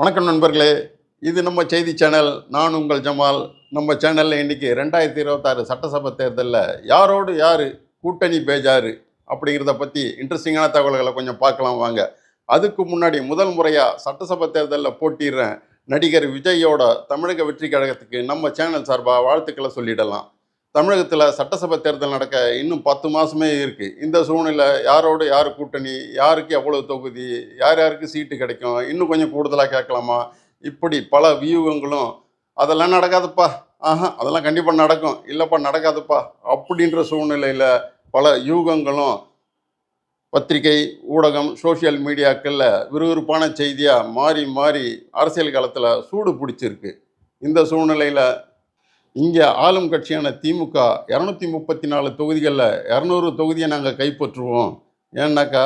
வணக்கம் நண்பர்களே இது நம்ம செய்தி சேனல். நான் உங்கள் ஜமால். நம்ம சேனலில் இன்றைக்கி ரெண்டாயிரத்தி இருபத்தாறு சட்டசபை தேர்தலில் யாரோடு யார் கூட்டணி பேஜாரு அப்படிங்கிறத பற்றி இன்ட்ரெஸ்டிங்கான தகவல்களை கொஞ்சம் பார்க்கலாம் வாங்க. அதுக்கு முன்னாடி முதல் முறையாக சட்டசபை தேர்தலில் போட்டிடுறேன் நடிகர் விஜயோட தமிழக வெற்றி கழகத்துக்கு நம்ம சேனல் சார்பாக வாழ்த்துக்களை சொல்லிடலாம். தமிழகத்தில் சட்டசபை தேர்தல் நடக்க இன்னும் பத்து மாதமே இருக்குது இந்த சூழ்நிலை யாரோட யார் கூட்டணி யாருக்கு எவ்வளோ தொகுதி யார் யாருக்கு சீட்டு கிடைக்கும் இன்னும் கொஞ்சம் கூடுதலாக கேட்கலாமா? இப்படி பல வியூகங்களும் அதெல்லாம் நடக்காதுப்பா ஆஹா அதெல்லாம் கண்டிப்பாக நடக்கும் இல்லைப்பா நடக்காதுப்பா அப்படின்ற சூழ்நிலையில் பல யூகங்களும் பத்திரிகை ஊடகம் சோஷியல் மீடியாக்களில் விறுவிறுப்பான செய்தியாக மாறி மாறி அரசியல் காலத்தில் சூடு பிடிச்சிருக்கு. இந்த சூழ்நிலையில் இங்கே ஆளும் கட்சியான திமுக இரநூத்தி முப்பத்தி நாலு தொகுதிகளில் இரநூறு தொகுதியை நாங்கள் கைப்பற்றுவோம். ஏன்னாக்கா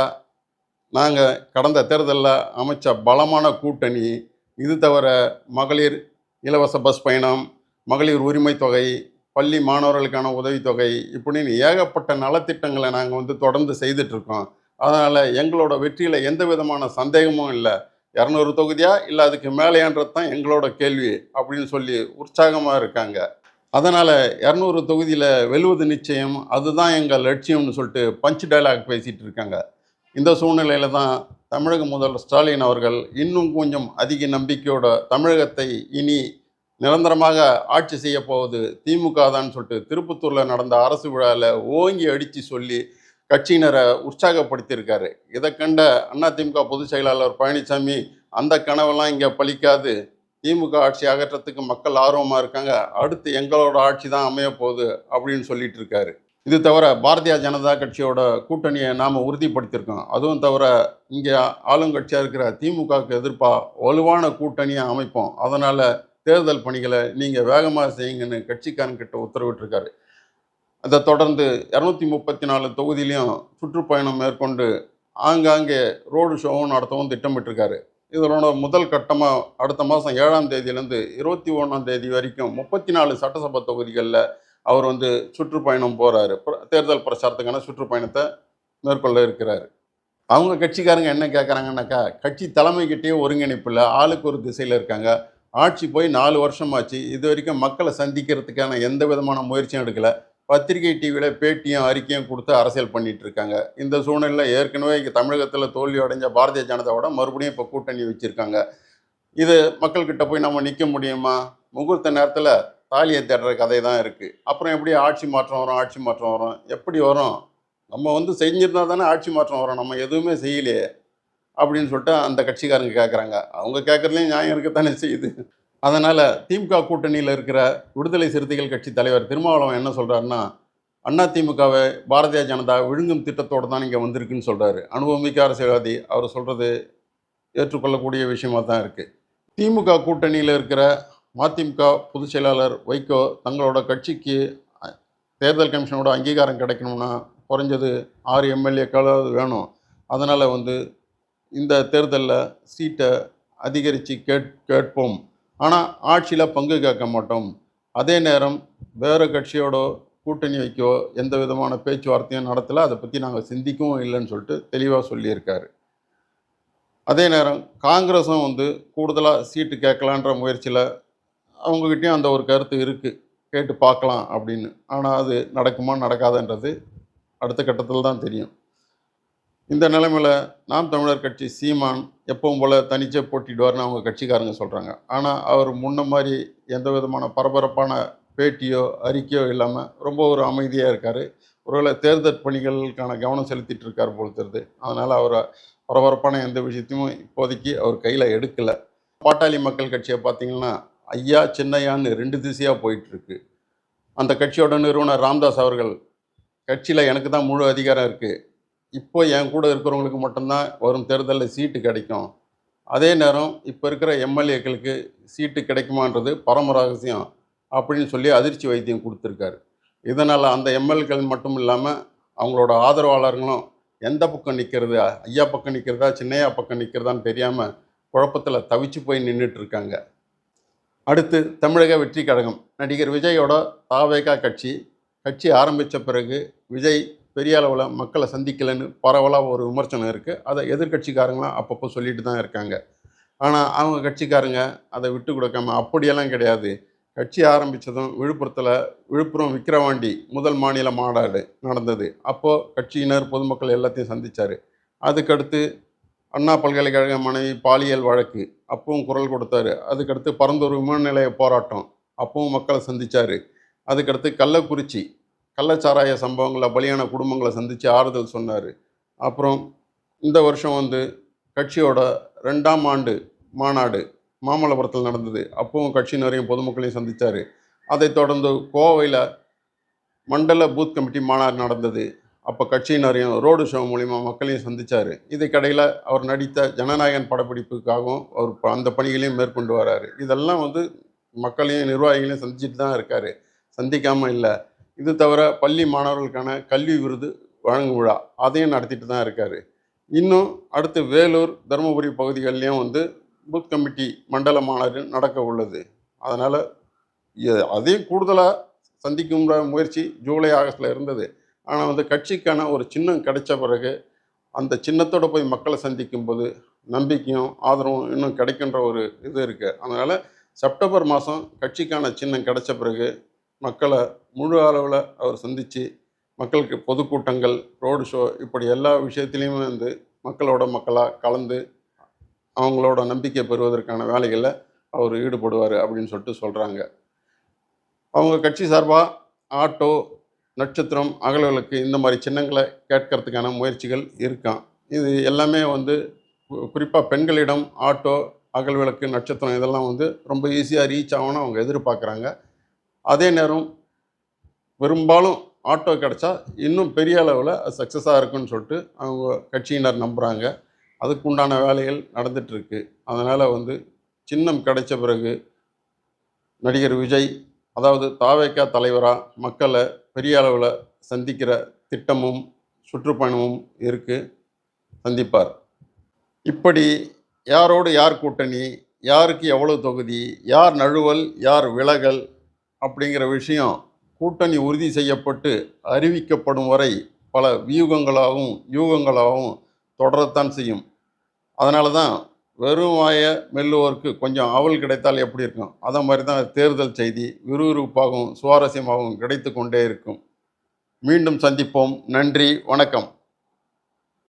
நாங்கள் கடந்த தேர்தலில் அமைச்ச பலமான கூட்டணி இது தவிர மகளிர் இலவச பஸ் பயணம் மகளிர் உரிமை தொகை பள்ளி மாணவர்களுக்கான உதவித்தொகை இப்படின்னு ஏகப்பட்ட நலத்திட்டங்களை நாங்கள் வந்து தொடர்ந்து செய்துட்ருக்கோம் அதனால் எங்களோட வெற்றியில் எந்த விதமான சந்தேகமும் இல்லை. இரநூறு தொகுதியா? இல்லை அதுக்கு மேலேன்றது தான் எங்களோட கேள்வி அப்படின்னு சொல்லி உற்சாகமாக இருக்காங்க. அதனால் இரநூறு தொகுதியில் வெல்வது நிச்சயம் அதுதான் எங்கள் லட்சியம்னு சொல்லிட்டு பஞ்ச் டைலாக் பேசிகிட்டு இருக்காங்க. இந்த சூழ்நிலையில் தான் தமிழக முதல்வர் ஸ்டாலின் அவர்கள் இன்னும் கொஞ்சம் அதிக நம்பிக்கையோட தமிழகத்தை இனி நிரந்தரமாக ஆட்சி செய்ய போவது திமுக தான் சொல்லிட்டு திருப்பத்தூரில் நடந்த அரசு விழாவில் ஓங்கி அடித்து சொல்லி கட்சியினரை உற்சாகப்படுத்தியிருக்காரு. இதை கண்ட அதிமுக பொதுச் செயலாளர் பழனிசாமி அந்த கனவெல்லாம் இங்கே பலிக்காது திமுக ஆட்சி அகற்றத்துக்கு மக்கள் ஆர்வமாக இருக்காங்க. அடுத்து எங்களோட ஆட்சி தான் அமைய போகுது அப்படின்னு சொல்லிட்டு இருக்காரு. இது தவிர பாரதிய ஜனதா கட்சியோட கூட்டணியை நாம் உறுதிப்படுத்தியிருக்கோம். அதுவும் தவிர இங்கே ஆளுங்கட்சியாக இருக்கிற திமுகவுக்கு எதிர்ப்பாக வலுவான கூட்டணியை அமைப்போம். அதனால் தேர்தல் பணிகளை நீங்கள் வேகமாக செய்யுங்கன்னு கட்சிக்காரன்கிட்ட உத்தரவிட்டிருக்காரு. அதை தொடர்ந்து இரநூத்தி முப்பத்தி நாலு தொகுதியிலையும் சுற்றுப்பயணம் மேற்கொண்டு ஆங்காங்கே ரோடு ஷோவும் நடத்தவும் திட்டமிட்டிருக்காரு. இதனோட முதல் கட்டமாக அடுத்த மாதம் ஏழாம் தேதியிலேருந்து இருபத்தி ஒன்றாம் தேதி வரைக்கும் முப்பத்தி நாலு சட்டசபை தொகுதிகளில் அவர் வந்து சுற்றுப்பயணம் போகிறாரு தேர்தல் பிரச்சாரத்துக்கான சுற்றுப்பயணத்தை மேற்கொள்ள இருக்கிறார். அவங்க கட்சிக்காரங்க என்ன கேட்குறாங்கன்னாக்கா கட்சி தலைமைக்கிட்டேயே ஒருங்கிணைப்பு இல்லை ஆளுக்கு ஒரு திசையில் இருக்காங்க. ஆட்சி போய் நாலு வருஷமாச்சு. இது வரைக்கும் மக்களை சந்திக்கிறதுக்கான எந்த விதமான முயற்சியும் எடுக்கலை. பத்திரிகை டிவியில் பேட்டியும் அறிக்கையும் கொடுத்து அரசியல் பண்ணிட்டு இருக்காங்க. இந்த சூழ்நிலையில் ஏற்கனவே இங்கே தமிழகத்தில் தோல்வி அடைஞ்ச பாரதிய ஜனதாவோட மறுபடியும் இப்போ கூட்டணி வச்சுருக்காங்க. இது மக்கள்கிட்ட போய் நம்ம நிற்க முடியுமா? முகூர்த்த நேரத்தில் தாலியை தேடுற கதை தான் இருக்குது அப்புறம் எப்படி ஆட்சி மாற்றம் வரும் ஆட்சி மாற்றம் வரும்? எப்படி வரும்? நம்ம வந்து செஞ்சிருந்தா தானே ஆட்சி மாற்றம் வரும். நம்ம எதுவுமே செய்யலையே. அப்படின்னு சொல்லிட்டு அந்த கட்சிக்காரங்க கேட்குறாங்க அவங்க கேட்குறதுலையும் நியாயம் இருக்கத்தானே செய்யுது. அதனால் திமுக கூட்டணியில் இருக்கிற விடுதலை சிறுத்தைகள் கட்சி தலைவர் திருமாவளவன் என்ன சொல்கிறாருன்னா அண்ணா திமுகவை பாரதிய ஜனதா விழுங்கும் திட்டத்தோடு தான் இங்கே வந்திருக்குன்னு சொல்கிறாரு அனுபவமிக்க அரசியல்வாதி அவர் சொல்கிறது ஏற்றுக்கொள்ளக்கூடிய விஷயமா தான் இருக்குது திமுக கூட்டணியில் இருக்கிற மதிமுக பொதுச் செயலாளர் வைகோ தங்களோட கட்சிக்கு தேர்தல் கமிஷனோட அங்கீகாரம் கிடைக்கணும்னா குறைஞ்சது ஆறு எம்எல்ஏக்களாவது வேணும். அதனால் வந்து இந்த தேர்தலில் சீட்டை அதிகரித்து கேட் கேட்போம். ஆனால் ஆட்சியில் பங்கு கேட்க மாட்டோம். அதே நேரம் வேறு கட்சியோட கூட்டணி வைக்கோ எந்த விதமான பேச்சுவார்த்தையும் நடத்தலை. அதை பற்றி நாங்கள் சிந்திக்கவும் இல்லைன்னு சொல்லிட்டு தெளிவாக சொல்லியிருக்காரு. அதே நேரம் காங்கிரஸும் வந்து கூடுதலாக சீட்டு கேட்கலான்ற முயற்சியில் அவங்கக்கிட்டேயும் அந்த ஒரு கருத்து இருக்குது கேட்டு பார்க்கலாம் அப்படின்னு. ஆனால் அது நடக்குமா நடக்காதுன்றது அடுத்த கட்டத்தில் தான் தெரியும். இந்த நிலைமையில் நாம் தமிழர் கட்சி சீமான் எப்பவும் போல் தனிச்சே போட்டிடுவார்னு அவங்க கட்சிக்காரங்க சொல்கிறாங்க ஆனால் அவர் முன்ன மாதிரி எந்த விதமான பரபரப்பான பேட்டியோ அறிக்கையோ இல்லாமல் ரொம்ப ஒரு அமைதியாக இருக்கார். ஒருவேளை தேர்தல் பணிகளுக்கான கவனம் செலுத்திட்டு இருக்கார் போல் தெரியுது. அதனால் அவர் பரபரப்பான எந்த விஷயத்தையும் இப்போதைக்கு அவர் கையில் எடுக்கலை. பாட்டாளி மக்கள் கட்சியை பார்த்தீங்கன்னா ஐயா சின்னையான்னு ரெண்டு திசையாக போயிட்டுருக்கு. அந்த கட்சியோட நிறுவனர் ராம்தாஸ் அவர்கள் கட்சியில் எனக்கு தான் முழு அதிகாரம் இருக்குது இப்போ என் கூட இருக்கிறவங்களுக்கு மட்டும்தான் வரும் தேர்தலில் சீட்டு கிடைக்கும். அதே நேரம் இப்போ இருக்கிற எம்எல்ஏக்களுக்கு சீட்டு கிடைக்குமான்றது பரம ரகசியம் அப்படின்னு சொல்லி அதிர்ச்சி வைத்தியம் கொடுத்துருக்காரு. இதனால் அந்த எம்எல்ஏக்கள் மட்டும் இல்லாமல் அவங்களோட ஆதரவாளர்களும் எந்த பக்கம் நிற்கிறது ஐயா பக்கம் நிற்கிறதா சின்னையா பக்கம் நிற்கிறதான்னு தெரியாமல் குழப்பத்தில் தவிச்சு போய் நின்றுட்டு இருக்காங்க அடுத்து தமிழக வெற்றி கழகம். நடிகர் விஜயோட தாவேகா கட்சி கட்சி ஆரம்பித்த பிறகு விஜய் பெரிய அளவில் மக்களை சந்திக்கலைன்னு பரவலாக ஒரு விமர்சனம் இருக்குது அதை எதிர்க்கட்சிக்காரங்களாம் அப்பப்போ சொல்லிட்டு தான் இருக்காங்க. ஆனால் அவங்க கட்சிக்காரங்க அதை விட்டு கொடுக்காம அப்படியெல்லாம் கிடையாது. கட்சி ஆரம்பித்ததும் விழுப்புரத்தில் விழுப்புரம் விக்கிரவாண்டி முதல் மாநில மாநாடு நடந்தது. அப்போது கட்சியினர் பொதுமக்கள் எல்லாத்தையும் சந்தித்தார் அதுக்கடுத்து அண்ணா பல்கலைக்கழக மனைவி பாலியல் வழக்கு அப்பவும் குரல் கொடுத்தாரு. அதுக்கடுத்து பரந்தூர் விமான நிலைய போராட்டம் அப்பவும் மக்களை சந்தித்தார் அதுக்கடுத்து கள்ளக்குறிச்சி கள்ளச்சாராய சம்பவங்களில் பலியான குடும்பங்களை சந்தித்து ஆறுதல் சொன்னார். அப்புறம் இந்த வருஷம் வந்து கட்சியோட ரெண்டாம் ஆண்டு மாநாடு மாமல்லபுரத்தில் நடந்தது. அப்பவும் கட்சியினரையும் பொதுமக்களையும் சந்தித்தார் அதைத் தொடர்ந்து கோவையில் மண்டல பூத் கமிட்டி மாநாடு நடந்தது. அப்போ கட்சியினரையும் ரோடு ஷோ மூலிமா மக்களையும் சந்தித்தார் இதுக்கடையில் அவர் நடித்த ஜனநாயகன் படப்பிடிப்புக்காகவும் அவர் ப- அந்த பணிகளையும் மேற்கொண்டு வராரு. இதெல்லாம் வந்து மக்களையும் நிர்வாகிகளையும் சந்திச்சுட்டு தான் இருக்கார். சந்திக்காமல் இல்லை. இது தவிர பள்ளி மாணவர்களுக்கான கல்வி விருது வழங்கும் விழா. அதையும் நடத்திட்டு தான் இருக்கார். இன்னும் அடுத்து வேலூர் தருமபுரி பகுதிகள்லேயும் வந்து பூத் கமிட்டி மண்டல மாநாடு நடக்க உள்ளது. அதனால் அதையும் கூடுதலாக சந்திக்கும்ன்ற முயற்சி ஜூலை ஆகஸ்டில் இருந்தது. ஆனால் வந்து கட்சிக்கான ஒரு சின்னம் கிடைச்ச பிறகு அந்த சின்னத்தோடு போய் மக்களை சந்திக்கும் போது நம்பிக்கையும் ஆதரவும் இன்னும் கிடைக்கின்ற ஒரு இது இருக்குது அதனால் செப்டம்பர் மாதம் கட்சிக்கான சின்னம் கிடைச்ச பிறகு மக்களை முழு அளவில் அவர் சந்தித்து மக்களுக்கு பொதுக்கூட்டங்கள் ரோடு ஷோ இப்படி எல்லா விஷயத்துலேயுமே வந்து மக்களோட மக்களாக கலந்து அவங்களோட நம்பிக்கை பெறுவதற்கான வேலைகளில் அவர் ஈடுபடுவார் அப்படின்னு சொல்லிட்டு சொல்கிறாங்க அவங்க கட்சி சார்பாக ஆட்டோ நட்சத்திரம் அகல்களுக்கு இந்த மாதிரி சின்னங்களை கேட்கறதுக்கான முயற்சிகள் இருக்கான் இது எல்லாமே வந்து குறிப்பாக பெண்களிடம் ஆட்டோ அகல் விளக்கு நட்சத்திரம் இதெல்லாம் வந்து ரொம்ப ஈஸியாக ரீச் ஆகணும்னு அவங்க எதிர்பார்க்குறாங்க. அதே நேரம் பெரும்பாலும் ஆட்டோ கிடச்சா இன்னும் பெரிய அளவில் சக்ஸஸாக இருக்குன்னு சொல்லிட்டு அவங்க கட்சியினர் நம்புகிறாங்க அதுக்கு உண்டான வேலைகள் நடந்துகிட்ருக்கு அதனால் வந்து சின்னம் கிடைச்ச பிறகு நடிகர் விஜய் அதாவது தாவேக்கா தலைவராக மக்களை பெரிய அளவில் சந்திக்கிற திட்டமும் சுற்றுப்பயணமும் இருக்குது சந்திப்பார். இப்படி யாரோடு யார் கூட்டணி யாருக்கு எவ்வளோ தொகுதி யார் நழுவல் யார் விலகல் அப்படிங்கிற விஷயம் கூட்டணி உறுதி செய்யப்பட்டு அறிவிக்கப்படும் வரை பல வியூகங்களாகவும் யூகங்களாகவும் தொடரத்தான் செய்யும். அதனால தான் வெறும் வாய மெல்லுவோருக்கு கொஞ்சம் ஆவல் கிடைத்தால் எப்படி இருக்கும்? அதை மாதிரி தான் தேர்தல் செய்தி விறுவிறுப்பாகவும் சுவாரஸ்யமாகவும் கிடைத்து கொண்டே இருக்கும். மீண்டும் சந்திப்போம். நன்றி. வணக்கம்.